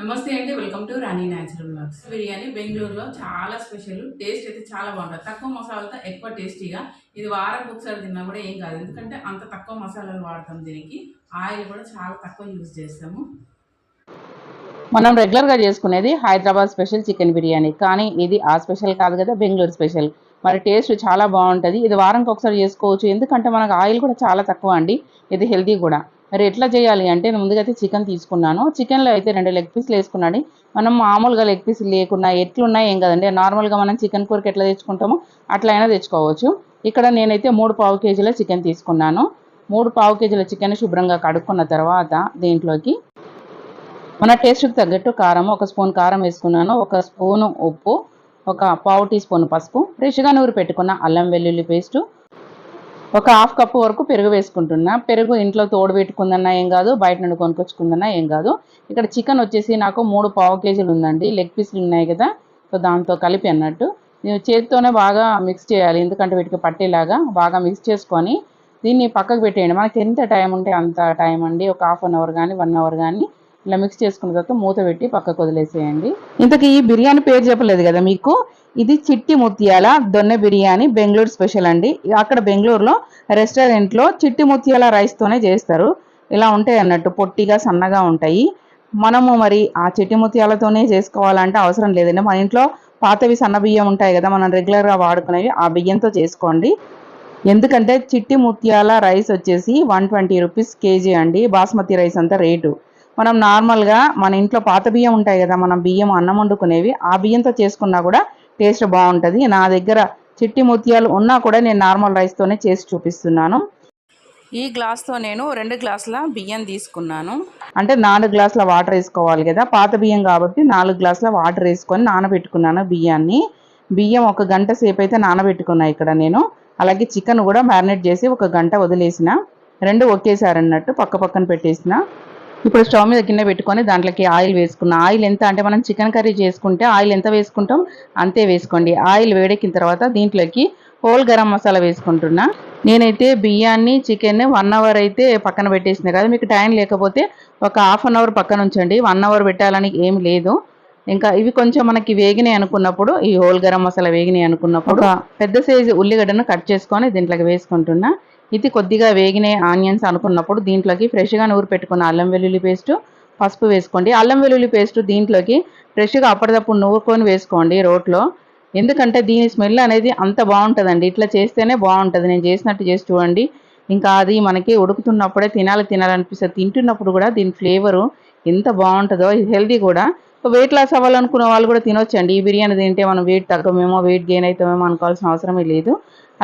నమస్తే అండి welcome to Rani natural blogs biryani బెంగళూరులో చాలా స్పెషల్ టేస్ట్ అయితే చాలా బాగుంటుంది. తక్కువ మసాలాతో ఎక్కువ టేస్టీగా ఇది వారం ఒకసారి తిన్నా కూడా ఏం కాదు. ఎందుకంటే అంత తక్కువ మసాలాలు వాడతాం దీనికి. ఆయిల్ కూడా చాలా తక్కువ యూజ్ చేస్తాము. మనం రెగ్యులర్గా చేసుకునేది హైదరాబాద్ స్పెషల్ చికెన్ బిర్యానీ. కానీ ఇది ఆ స్పెషల్ కాదు కదా బెంగళూరు స్పెషల్ మరి టేస్ట్ చాలా బాగుంటుంది. ఇది వారానికి ఒకసారి చేసుకోవచ్చు. ఎందుకంటే మనకు ఆయిల్ కూడా చాలా తక్కువ అండి. ఇది హెల్తీ కూడా. మరి ఎట్లా చేయాలి అంటే నేను ముందుగా అయితే చికెన్ తీసుకున్నాను. చికెన్లో అయితే రెండు లెగ్ పీస్లు వేసుకున్నాను మనం మామూలుగా లెగ్ పీస్ లేకున్నా ఎట్లున్నా ఏం కదండి. నార్మల్గా మనం చికెన్ కూరకి ఎట్లా తెచ్చుకుంటామో అట్లా అయినా తెచ్చుకోవచ్చు. ఇక్కడ నేనైతే మూడు పావు కేజీల చికెన్ తీసుకున్నాను. మూడు పావు కేజీల చికెన్ శుభ్రంగా కడుక్కున్న తర్వాత దీంట్లోకి మన టేస్ట్కి తగ్గట్టు కారం ఒక స్పూన్ కారం వేసుకున్నాను. ఒక స్పూను ఉప్పు ఒక పావు టీ స్పూన్ పసుపు. ఫ్రెష్గా నూరు పెట్టుకున్న అల్లం వెల్లుల్లి పేస్టు ఒక హాఫ్ కప్పు వరకు పెరుగు వేసుకుంటున్నా. పెరుగు ఇంట్లో తోడు పెట్టుకుందన్నా ఏం కాదు బయట నుండి కొనుక్కొచ్చుకుందన్నా ఏం కాదు. ఇక్కడ చికెన్ వచ్చేసి నాకు మూడు పావు కేజీలు ఉందండి. లెగ్ పీస్లు ఉన్నాయి కదా సో దాంతో కలిపి అన్నట్టు. నేను చేతితోనే బాగా మిక్స్ చేయాలి ఎందుకంటే వీటికి పట్టేలాగా బాగా మిక్స్ చేసుకొని దీన్ని పక్కకు పెట్టేయండి. మనకి ఎంత టైం ఉంటే అంత టైం అండి. ఒక హాఫ్ అన్ అవర్ కానీ వన్ అవర్ కానీ ఇలా మిక్స్ చేసుకున్న తర్వాత మూత పెట్టి పక్కకు వదిలేసేయండి. ఇంతకీ ఈ బిర్యానీ పేరు చెప్పలేదు కదా మీకు? ఇది చిట్టి ముత్యాల దొన్నె బిర్యానీ బెంగళూరు స్పెషల్ అండి. అక్కడ బెంగళూరులో రెస్టారెంట్లో చిట్టి ముత్యాల రైస్తోనే చేస్తారు. ఇలా ఉంటాయి అన్నట్టు పొట్టిగా సన్నగా ఉంటాయి. మనము మరి ఆ చిట్టి ముత్యాలతోనే చేసుకోవాలంటే అవసరం లేదండి. మన ఇంట్లో పాతవి సన్న బియ్యం ఉంటాయి కదా మనం రెగ్యులర్గా వాడుకునేవి ఆ బియ్యంతో చేసుకోండి. ఎందుకంటే చిట్టి ముత్యాల రైస్ వచ్చేసి వన్ ట్వంటీ రూపీస్ కేజీ అండి. బాస్మతి రైస్ అంతా రేటు. మనం నార్మల్గా మన ఇంట్లో పాత బియ్యం ఉంటాయి కదా మనం బియ్యం అన్నం వండుకునేవి ఆ బియ్యంతో చేసుకున్నా కూడా టేస్ట్ బాగుంటుంది. నా దగ్గర చిట్టి ముత్యాలు ఉన్నా కూడా నేను నార్మల్ రైస్తోనే చేసి చూపిస్తున్నాను. ఈ గ్లాస్తో నేను రెండు గ్లాసుల బియ్యం తీసుకున్నాను. అంటే నాలుగు గ్లాసుల వాటర్ వేసుకోవాలి కదా పాత బియ్యం కాబట్టి నాలుగు గ్లాసుల వాటర్ వేసుకొని నానబెట్టుకున్నాను బియ్యాన్ని. బియ్యం ఒక గంట సేపు అయితే నానబెట్టుకున్నా ఇక్కడ నేను. అలాగే చికెన్ కూడా మ్యారినేట్ చేసి ఒక గంట వదిలేసిన. రెండు ఒకేసారి అన్నట్టు పక్క పక్కన పెట్టేసిన. ఇప్పుడు స్టవ్ మీద గిన్నె పెట్టుకొని దాంట్లోకి ఆయిల్ వేసుకున్న ఆయిల్ ఎంత అంటే మనం చికెన్ కర్రీ చేసుకుంటే ఆయిల్ ఎంత వేసుకుంటాం అంతే వేసుకోండి. ఆయిల్ వేడెక్కిన తర్వాత దీంట్లోకి హోల్ గరం మసాలా వేసుకుంటున్నా. నేనైతే బియ్యాన్ని చికెన్ వన్ అవర్ అయితే పక్కన పెట్టేసిన కదా మీకు టైం లేకపోతే ఒక హాఫ్ అన్ అవర్ పక్కన ఉంచండి. వన్ అవర్ పెట్టాలని ఏం లేదు. ఇంకా ఇవి కొంచెం మనకి వేగినాయి అనుకున్నప్పుడు ఈ హోల్ గరం మసాలా వేగినాయి అనుకున్నప్పుడు పెద్ద సైజు ఉల్లిగడ్డను కట్ చేసుకొని దీంట్లోకి వేసుకుంటున్నా. ఇది కొద్దిగా వేగిన ఆనియన్స్ అనుకున్నప్పుడు దీంట్లోకి ఫ్రెష్గా నూరు పెట్టుకున్న అల్లం వెల్లుల్లి పేస్టు పసుపు వేసుకోండి. అల్లం వెల్లుల్లి పేస్ట్ దీంట్లోకి ఫ్రెష్గా అప్పటిదప్పుడు నూరుకొని వేసుకోండి రోట్లో. ఎందుకంటే దీని స్మెల్ అనేది అంత బాగుంటుందండి. ఇట్లా చేస్తేనే బాగుంటుంది. నేను చేసినట్టు చేసి చూడండి. ఇంకా అది మనకి ఉడుకుతున్నప్పుడే తినాలి తినాలనిపిస్తుంది తింటున్నప్పుడు కూడా దీని ఫ్లేవరు ఎంత బాగుంటుందో ఇది హెల్దీ కూడా. వెయిట్ లాస్ అవ్వాలనుకున్న వాళ్ళు కూడా తినొచ్చండి. ఈ బిర్యానీ తింటే మనం వెయిట్ తగ్గమేమో వెయిట్ గెయిన్ అవుతామేమో అనుకోవాల్సిన అవసరమే లేదు.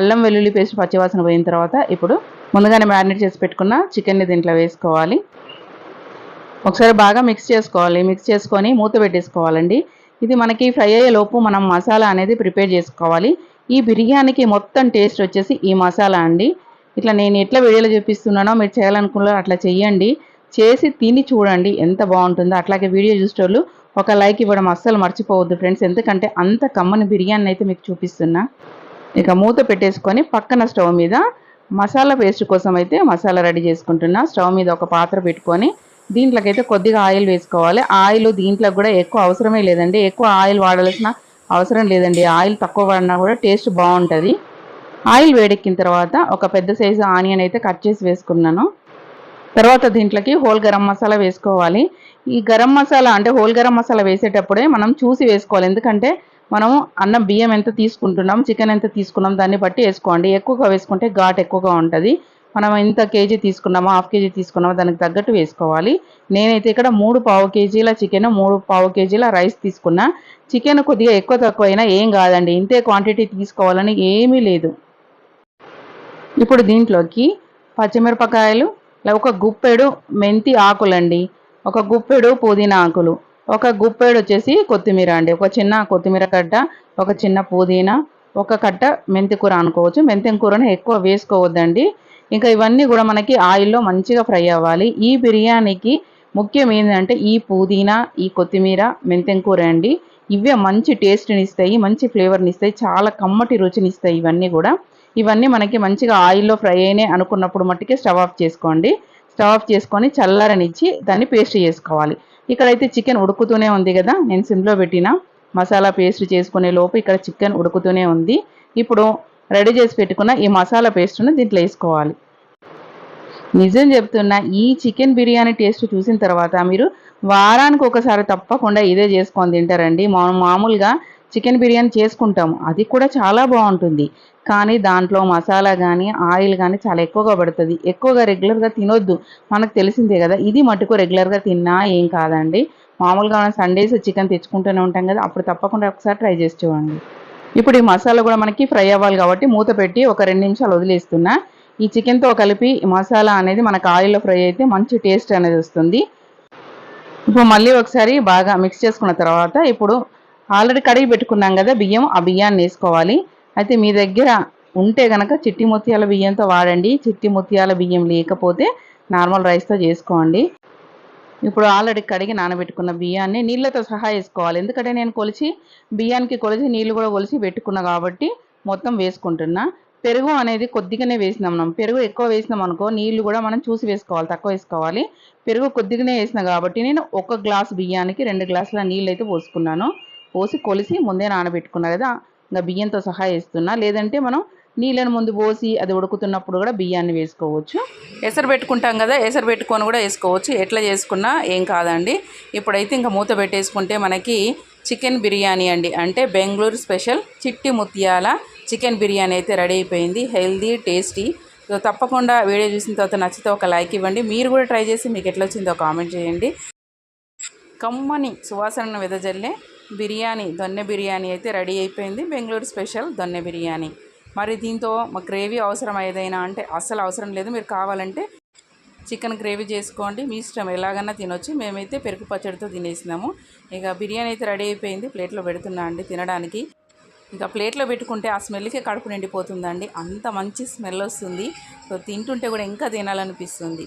అల్లం వెల్లుల్లి పేస్ట్ పచ్చివాసన పోయిన తర్వాత ఇప్పుడు ముందుగానే మ్యారినేట్ చేసి పెట్టుకున్న చికెన్ని దీంట్లో వేసుకోవాలి. ఒకసారి బాగా మిక్స్ చేసుకోవాలి. మిక్స్ చేసుకొని మూత పెట్టేసుకోవాలండి. ఇది మనకి ఫ్రై అయ్యే లోపు మనం మసాలా అనేది ప్రిపేర్ చేసుకోవాలి. ఈ బిర్యానీకి మొత్తం టేస్ట్ వచ్చేసి ఈ మసాలా అండి. ఇట్లా నేను ఎట్లా వీడియోలో చూపిస్తున్నానో మీరు చేయాలనుకున్నారో అట్లా చెయ్యండి. చేసి తిని చూడండి ఎంత బాగుంటుందో. అట్లాగే వీడియో చూసేటోళ్ళు ఒక లైక్ ఇవ్వడం అస్సలు మర్చిపోవద్దు ఫ్రెండ్స్. ఎందుకంటే అంత కమ్మని బిర్యానీ అయితే మీకు చూపిస్తున్నా. ఇక మూత పెట్టేసుకొని పక్కన స్టవ్ మీద మసాలా పేస్ట్ కోసం అయితే మసాలా రెడీ చేసుకుంటున్నా. స్టవ్ మీద ఒక పాత్ర పెట్టుకొని దీంట్లోకి అయితే కొద్దిగా ఆయిల్ వేసుకోవాలి. ఆయిల్ దీంట్లో కూడా ఎక్కువ అవసరమే లేదండి. ఎక్కువ ఆయిల్ వాడాల్సిన అవసరం లేదండి. ఆయిల్ తక్కువ వాడినా కూడా టేస్ట్ బాగుంటుంది. ఆయిల్ వేడెక్కిన తర్వాత ఒక పెద్ద సైజు ఆనియన్ అయితే కట్ చేసి వేసుకున్నాను. తర్వాత దీంట్లోకి హోల్ గరం మసాలా వేసుకోవాలి. ఈ గరం మసాలా అంటే హోల్ గరం మసాలా వేసేటప్పుడే మనం చూసి వేసుకోవాలి. ఎందుకంటే మనం అన్నం బియ్యం ఎంత తీసుకుంటున్నాం చికెన్ ఎంత తీసుకున్నాం దాన్ని బట్టి వేసుకోండి. ఎక్కువగా వేసుకుంటే ఘాట్ ఎక్కువగా ఉంటుంది. మనం ఎంత కేజీ తీసుకున్నామో హాఫ్ కేజీ తీసుకున్నామో దానికి తగ్గట్టు వేసుకోవాలి. నేనైతే ఇక్కడ మూడు పావు కేజీల చికెన్ మూడు పావు కేజీల రైస్ తీసుకున్నా. చికెన్ కొద్దిగా ఎక్కువ తక్కువ అయినా ఏం కాదండి. ఇంతే క్వాంటిటీ తీసుకోవాలని ఏమీ లేదు. ఇప్పుడు దీంట్లోకి పచ్చిమిరపకాయలు ఒక గుప్పెడు మెంతి ఆకులండి. ఒక గుప్పెడు పుదీనా ఆకులు. ఒక గుప్పెడు వచ్చేసి కొత్తిమీర అండి. ఒక చిన్న కొత్తిమీర కట్ట ఒక చిన్న పుదీనా ఒక కట్ట మెంతికూర అనుకోవచ్చు. మెంతికూరను ఎక్కువ వేసుకోవద్దండి. ఇంకా ఇవన్నీ కూడా మనకి ఆయిల్లో మంచిగా ఫ్రై అవ్వాలి. ఈ బిర్యానీకి ముఖ్యం ఏంటంటే ఈ పుదీనా ఈ కొత్తిమీర మెంతెం కూర అండి. ఇవే మంచి టేస్ట్ని ఇస్తాయి మంచి ఫ్లేవర్ని ఇస్తాయి చాలా కమ్మటి రుచిని ఇస్తాయి ఇవన్నీ కూడా. ఇవన్నీ మనకి మంచిగా ఆయిల్లో ఫ్రై అయినాయి అనుకున్నప్పుడు మట్టుకే స్టవ్ ఆఫ్ చేసుకోండి. స్టవ్ ఆఫ్ చేసుకొని చల్లారనిచ్చి దాన్ని పేస్ట్ చేసుకోవాలి. ఇక్కడైతే చికెన్ ఉడుకుతూనే ఉంది కదా. నేను సిమ్లో పెట్టిన. మసాలా పేస్ట్ చేసుకునే లోపు ఇక్కడ చికెన్ ఉడుకుతూనే ఉంది. ఇప్పుడు రెడీ చేసి పెట్టుకున్న ఈ మసాలా పేస్ట్ను దీంట్లో వేసుకోవాలి. నిజం చెప్తున్నా ఈ చికెన్ బిర్యానీ టేస్ట్ చూసిన తర్వాత మీరు వారానికి ఒకసారి తప్పకుండా ఇదే చేసుకొని తింటారండి. మనం మామూలుగా చికెన్ బిర్యానీ చేసుకుంటాము. అది కూడా చాలా బాగుంటుంది. కానీ దాంట్లో మసాలా కానీ ఆయిల్ కానీ చాలా ఎక్కువగా పడుతుంది. ఎక్కువగా రెగ్యులర్గా తినొద్దు. మనకు తెలిసిందే కదా ఇది మటుకు రెగ్యులర్గా తిన్నా ఏం కాదండి. మామూలుగా మనం సండేస్ చికెన్ తెచ్చుకుంటూనే ఉంటాం కదా అప్పుడు తప్పకుండా ఒకసారి ట్రై చేసి చూడండి. ఇప్పుడు ఈ మసాలా కూడా మనకి ఫ్రై అవ్వాలి కాబట్టి మూత పెట్టి ఒక రెండు నిమిషాలు వదిలేస్తున్నా. ఈ చికెన్తో కలిపి మసాలా అనేది మనకు ఆయిల్లో ఫ్రై అయితే మంచి టేస్ట్ అనేది వస్తుంది. ఇప్పుడు మళ్ళీ ఒకసారి బాగా మిక్స్ చేసుకున్న తర్వాత ఇప్పుడు ఆల్రెడీ కడిగి పెట్టుకున్నాం కదా బియ్యం ఆ బియ్యాన్ని వేసుకోవాలి. అయితే మీ దగ్గర ఉంటే గనక చిట్టి ముత్యాల బియ్యంతో వాడండి. చిట్టి ముత్యాల బియ్యం లేకపోతే నార్మల్ రైస్తో చేసుకోండి. ఇప్పుడు ఆల్రెడీ కడిగి నానబెట్టుకున్న బియ్యాన్ని నీళ్ళతో సహా వేసుకోవాలి. ఎందుకంటే నేను కొలిచి బియ్యానికి కొలిచి నీళ్ళు కూడా కొలిచి పెట్టుకున్నా కాబట్టి మొత్తం వేసుకుంటున్నా. పెరుగు అనేది కొద్దిగానే వేసినాం మనం. పెరుగు ఎక్కువ వేసినాం అనుకో నీళ్ళు కూడా మనం చూసి వేసుకోవాలి తక్కువ వేసుకోవాలి. పెరుగు కొద్దిగానే వేసినా కాబట్టి నేను ఒక గ్లాస్ బియ్యానికి రెండు గ్లాసుల నీళ్ళు అయితే పోసుకున్నాను. పోసి కొలిసి ముందే నానబెట్టుకున్నా కదా ఇంకా బియ్యంతో సహా వేస్తున్నా. లేదంటే మనం నీళ్ళని ముందు పోసి అది ఉడుకుతున్నప్పుడు కూడా బియ్యాన్ని వేసుకోవచ్చు. ఎసరు పెట్టుకుంటాం కదా ఎసరు పెట్టుకొని కూడా వేసుకోవచ్చు. ఎట్లా చేసుకున్నా ఏం కాదండి. ఇప్పుడైతే ఇంకా మూత పెట్టేసుకుంటే మనకి చికెన్ బిర్యానీ అండి. అంటే బెంగళూరు స్పెషల్ చిట్టి ముత్యాల చికెన్ బిర్యానీ అయితే రెడీ అయిపోయింది. Healthy tasty. సో తప్పకుండా వీడియో చూసిన తర్వాత నచ్చితే ఒక లైక్ ఇవ్వండి. మీరు కూడా ట్రై చేసి మీకు ఎట్లా వచ్చిందో కామెంట్ చేయండి. కమ్మని సువాసనను వెదజల్లే. బిర్యానీ దొన్నె బిర్యానీ అయితే రెడీ అయిపోయింది. బెంగళూరు స్పెషల్ దొన్నె బిర్యానీ. మరి దీంతో మా గ్రేవీ అవసరం ఏదైనా అంటే అస్సలు అవసరం లేదు. మీరు కావాలంటే చికెన్ గ్రేవీ చేసుకోండి. మీ ఇష్టం ఎలాగన్నా తినొచ్చు. మేమైతే పెరుగు పచ్చడితో తినేసినాము. ఇక బిర్యానీ అయితే రెడీ అయిపోయింది. ప్లేట్లో పెడుతున్నా అండి తినడానికి. ఇంకా ప్లేట్లో పెట్టుకుంటే ఆ స్మెల్కే కడుపు నిండిపోతుందండి. అంత మంచి స్మెల్ వస్తుంది. సో తింటుంటే కూడా ఇంకా తినాలనిపిస్తుంది.